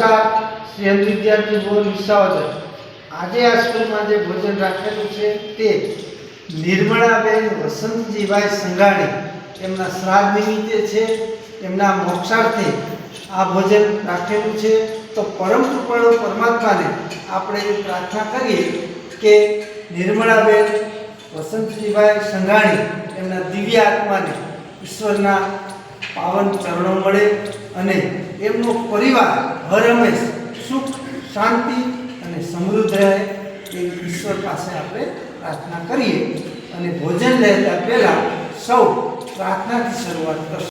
નમસ્કાર સ્નેહ વિદ્યાર્થી બોલ વિસાવદર આજે આ સ્કૂલમાં જે ભોજન રાખેલું છે તે નિર્મળાબેન વસંતજીભાઈ સંઘાણી. એમના શ્રાદ્ધ નિમિત્તે છે, એમના મોક્ષાર્થે આ ભોજન રાખેલું છે. તો પરમ કૃપાળુ પરમાત્માને આપણે પ્રાર્થના કરીએ કે નિર્મળાબેન વસંતજીભાઈ સંઘાણી એમના દિવ્ય આત્માને ઈશ્વરના પાવન ચરણો મળે અને એમનો પરિવાર હર હંમેશ સુખ, શાંતિ અને સમૃદ્ધ રહે એ ઈશ્વર પાસે આપણે પ્રાર્થના કરીએ. અને ભોજન લેતા પહેલાં સૌ પ્રાર્થનાથી શરૂઆત કરશું.